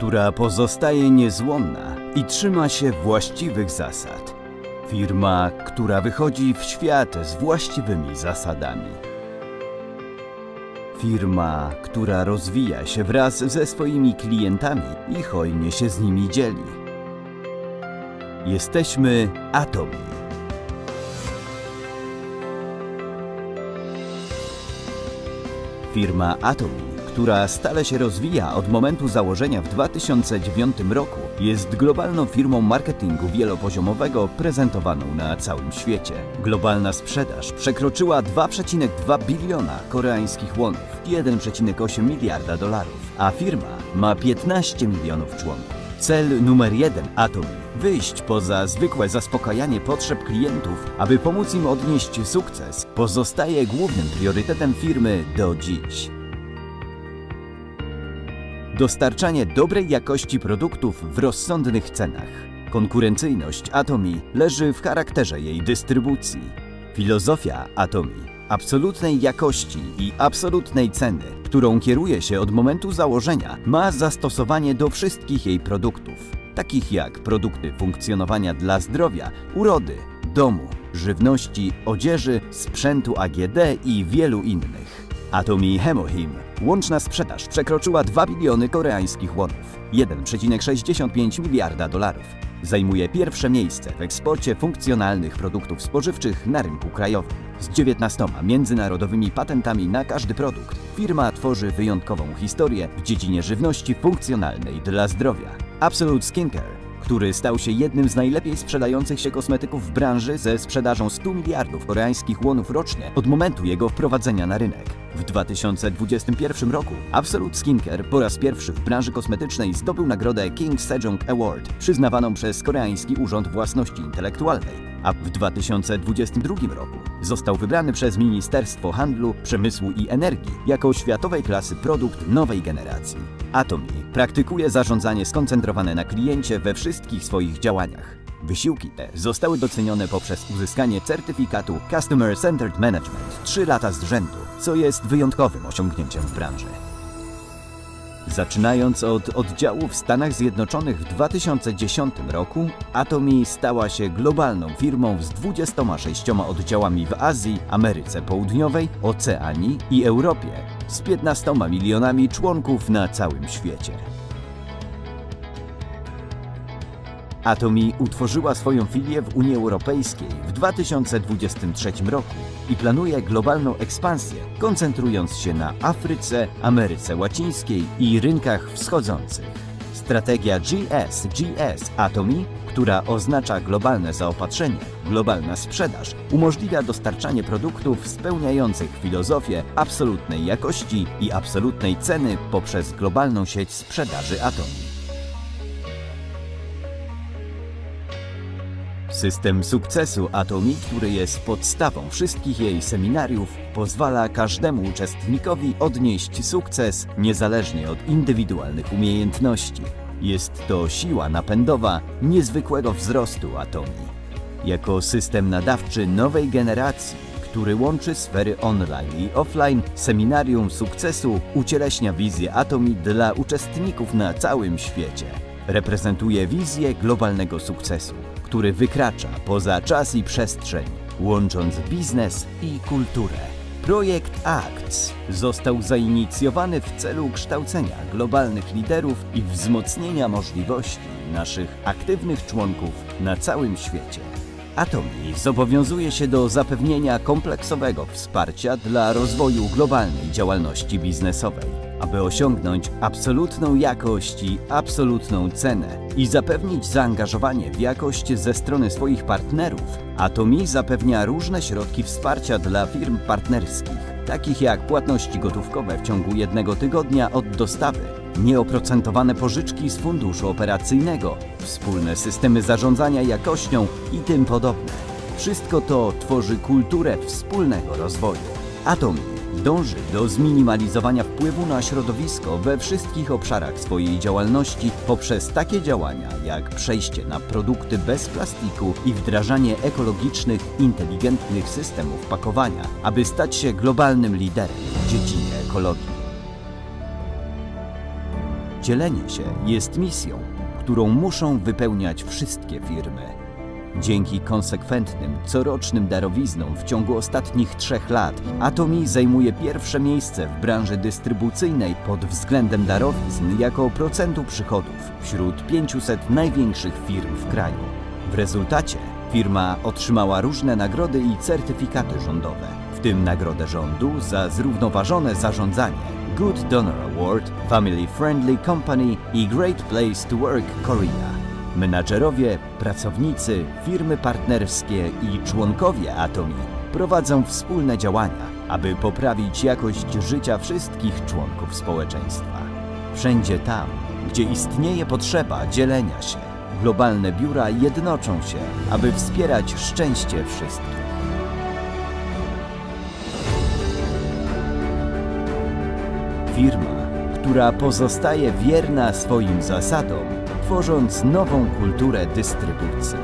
która pozostaje niezłomna i trzyma się właściwych zasad. Firma, która wychodzi w świat z właściwymi zasadami. Firma, która rozwija się wraz ze swoimi klientami i hojnie się z nimi dzieli. Jesteśmy Atomi. Firma Atomi, która stale się rozwija od momentu założenia w 2009 roku, jest globalną firmą marketingu wielopoziomowego prezentowaną na całym świecie. Globalna sprzedaż przekroczyła 2,2 biliona koreańskich wonów, 1,8 miliarda dolarów, a firma ma 15 milionów członków. Cel numer jeden Atomi wyjść poza zwykłe zaspokajanie potrzeb klientów, aby pomóc im odnieść sukces, pozostaje głównym priorytetem firmy do dziś. Dostarczanie dobrej jakości produktów w rozsądnych cenach. Konkurencyjność Atomi leży w charakterze jej dystrybucji. Filozofia Atomi absolutnej jakości i absolutnej ceny, którą kieruje się od momentu założenia, ma zastosowanie do wszystkich jej produktów, takich jak produkty funkcjonowania dla zdrowia, urody, domu, żywności, odzieży, sprzętu AGD i wielu innych. Atomi Hemohim. Łączna sprzedaż przekroczyła 2 biliony koreańskich wonów, 1,65 miliarda dolarów. Zajmuje pierwsze miejsce w eksporcie funkcjonalnych produktów spożywczych na rynku krajowym. Z 19 międzynarodowymi patentami na każdy produkt, firma tworzy wyjątkową historię w dziedzinie żywności funkcjonalnej dla zdrowia. Absolute Skincare który stał się jednym z najlepiej sprzedających się kosmetyków w branży ze sprzedażą 100 miliardów koreańskich wonów rocznie od momentu jego wprowadzenia na rynek. W 2021 roku Absolute Skincare po raz pierwszy w branży kosmetycznej zdobył nagrodę King Sejong Award, przyznawaną przez Koreański Urząd Własności Intelektualnej a w 2022 roku został wybrany przez Ministerstwo Handlu, Przemysłu i Energii jako światowej klasy produkt nowej generacji. Atomi praktykuje zarządzanie skoncentrowane na kliencie we wszystkich swoich działaniach. Wysiłki te zostały docenione poprzez uzyskanie certyfikatu Customer Centered Management 3 lata z rzędu, co jest wyjątkowym osiągnięciem w branży. Zaczynając od oddziału w Stanach Zjednoczonych w 2010 roku, Atomi stała się globalną firmą z 26 oddziałami w Azji, Ameryce Południowej, Oceanii i Europie, z 15 milionami członków na całym świecie. Atomi utworzyła swoją filię w Unii Europejskiej w 2023 roku i planuje globalną ekspansję, koncentrując się na Afryce, Ameryce Łacińskiej i rynkach wschodzących. Strategia GS-GS Atomi, która oznacza globalne zaopatrzenie, globalna sprzedaż, umożliwia dostarczanie produktów spełniających filozofię absolutnej jakości i absolutnej ceny poprzez globalną sieć sprzedaży Atomi. System sukcesu Atomi, który jest podstawą wszystkich jej seminariów, pozwala każdemu uczestnikowi odnieść sukces niezależnie od indywidualnych umiejętności. Jest to siła napędowa niezwykłego wzrostu Atomi. Jako system nadawczy nowej generacji, który łączy sfery online i offline, seminarium sukcesu ucieleśnia wizję Atomi dla uczestników na całym świecie. Reprezentuje wizję globalnego sukcesu, który wykracza poza czas i przestrzeń, łącząc biznes i kulturę. Projekt ACTS został zainicjowany w celu kształcenia globalnych liderów i wzmocnienia możliwości naszych aktywnych członków na całym świecie. Atomi zobowiązuje się do zapewnienia kompleksowego wsparcia dla rozwoju globalnej działalności biznesowej aby osiągnąć absolutną jakość i absolutną cenę i zapewnić zaangażowanie w jakość ze strony swoich partnerów, Atomi zapewnia różne środki wsparcia dla firm partnerskich, takich jak płatności gotówkowe w ciągu jednego tygodnia od dostawy, nieoprocentowane pożyczki z funduszu operacyjnego, wspólne systemy zarządzania jakością i tym podobne. Wszystko to tworzy kulturę wspólnego rozwoju. Atomi Dąży do zminimalizowania wpływu na środowisko we wszystkich obszarach swojej działalności poprzez takie działania jak przejście na produkty bez plastiku i wdrażanie ekologicznych, inteligentnych systemów pakowania, aby stać się globalnym liderem w dziedzinie ekologii. Dzielenie się jest misją, którą muszą wypełniać wszystkie firmy. Dzięki konsekwentnym, corocznym darowiznom w ciągu ostatnich trzech lat Atomi zajmuje pierwsze miejsce w branży dystrybucyjnej pod względem darowizn jako procentu przychodów wśród 500 największych firm w kraju. W rezultacie firma otrzymała różne nagrody i certyfikaty rządowe, w tym nagrodę rządu za zrównoważone zarządzanie, Good Donor Award, Family Friendly Company i Great Place to Work Korea. Menadżerowie, pracownicy, firmy partnerskie i członkowie Atomi prowadzą wspólne działania, aby poprawić jakość życia wszystkich członków społeczeństwa. Wszędzie tam, gdzie istnieje potrzeba dzielenia się, globalne biura jednoczą się, aby wspierać szczęście wszystkich. Firma, która pozostaje wierna swoim zasadom, tworząc nową kulturę dystrybucji.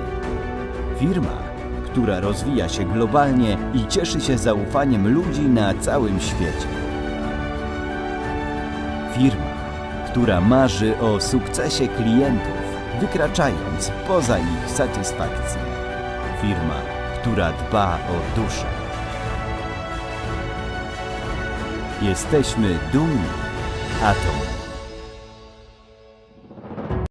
Firma, która rozwija się globalnie i cieszy się zaufaniem ludzi na całym świecie. Firma, która marzy o sukcesie klientów, wykraczając poza ich satysfakcję. Firma, która dba o duszę. Jesteśmy dumni. Atom.